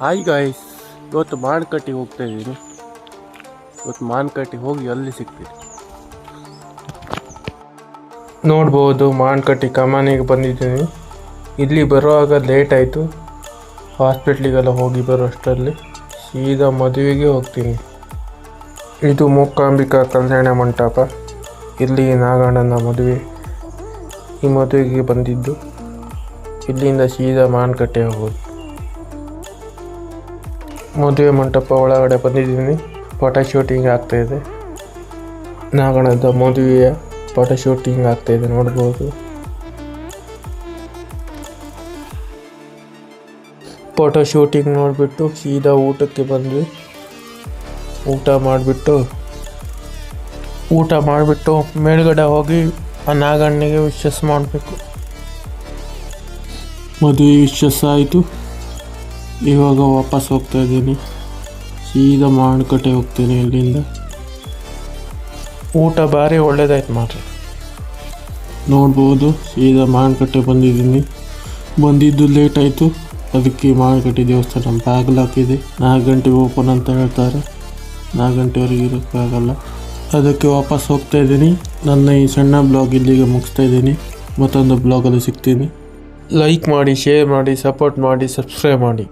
Hi guys ಇವತ್ತು ಮಾನ್ಕಟ್ಟಿಗೆ ಹೋಗ್ತಾ ಇದ್ದೀನಿ. ಇವತ್ತು ಮಾನ್ಕಟ್ಟಿಗೆ ಹೋಗಿ ಅಲ್ಲಿ ಸಿಗ್ತೀನಿ ನೋಡ್ಬೋದು ಮಾನ್ಕಟ್ಟಿ ಕಮಾನಿಗೆ ಬಂದಿದ್ದೀನಿ. ಇಲ್ಲಿ ಬರುವಾಗ ಲೇಟ್ ಆಯಿತು. ಹಾಸ್ಪಿಟ್ಲಿಗೆಲ್ಲ ಹೋಗಿ ಬರೋಷ್ಟರಲ್ಲಿ ಸೀದಾ ಮದುವೆಗೆ ಹೋಗ್ತೀನಿ. ಇದು ಮೂಕಾಂಬಿಕಾ ಕಲ್ಯಾಣ ಮಂಟಪ. ಇಲ್ಲಿ ನಾಗಣ್ಣನ ಮದುವೆ ಈ ಮದುವೆಗೆ ಬಂದಿದ್ದು. ಇಲ್ಲಿಂದ ಸೀದಾ ಮಾನ್ಕಟ್ಟೆ ಹೋಗೋದು. ಮದುವೆ ಮಂಟಪ ಒಳಗಡೆ ಬಂದಿದ್ದೀನಿ. ಫೋಟೋ ಶೂಟಿಂಗ್ ಆಗ್ತಾಯಿದೆ ನಾಗಣದ ಮದುವೆಯ ಫೋಟೋ ಶೂಟಿಂಗ್ ಆಗ್ತಾಯಿದೆ ನೋಡ್ಬೋದು. ಫೋಟೋ ಶೂಟಿಂಗ್ ನೋಡಿಬಿಟ್ಟು ಸೀದಾ ಊಟಕ್ಕೆ ಬಂದ್ವಿ. ಊಟ ಮಾಡಿಬಿಟ್ಟು ಊಟ ಮಾಡಿಬಿಟ್ಟು ಮೇಲ್ಗಡೆ ಹೋಗಿ ಆ ನಾಗಣ್ಣಿಗೆ ವಿಶ್ವಾಸ ಮಾಡಬೇಕು. ಮದುವೆ ವಿಶ್ವಾಸ ಆಯಿತು. ಇವಾಗ ವಾಪಸ್ ಹೋಗ್ತಾ ಇದ್ದೀನಿ. ಸೀದಾ ಮಾರುಕಟ್ಟೆ ಹೋಗ್ತೀನಿ ಇಲ್ಲಿಂದ. ಊಟ ಭಾರಿ ಒಳ್ಳೇದಾಯ್ತು ಮಾತ್ರ ನೋಡ್ಬೋದು ಸೀದಾ ಮಾರುಕಟ್ಟೆ ಬಂದಿದ್ದೀನಿ. ಬಂದಿದ್ದು ಲೇಟ್ ಆಯಿತು. ಅದಕ್ಕೆ ಮಾರುಕಟ್ಟೆ ದೇವಸ್ಥಾನ ಬಾಗಿಲು ಹಾಕಿದೆ. ನಾಲ್ಕು ಗಂಟೆಗೆ ಓಪನ್ ಅಂತ ಹೇಳ್ತಾರೆ. ನಾಲ್ಕು ಗಂಟೆವರೆಗೆ ಇರೋಕ್ಕಾಗಲ್ಲ ಅದಕ್ಕೆ ವಾಪಸ್ ಹೋಗ್ತಾ ಇದ್ದೀನಿ. ನನ್ನ ಈ ಸಣ್ಣ ಬ್ಲಾಗ್ ಇಲ್ಲಿಗೆ ಮುಗಿಸ್ತಾ ಇದ್ದೀನಿ. ಮತ್ತೊಂದು ಬ್ಲಾಗಲ್ಲಿ ಸಿಗ್ತೀನಿ. ಲೈಕ್ ಮಾಡಿ ಶೇರ್ ಮಾಡಿ ಸಪೋರ್ಟ್ ಮಾಡಿ ಸಬ್ಸ್ಕ್ರೈಬ್ ಮಾಡಿ.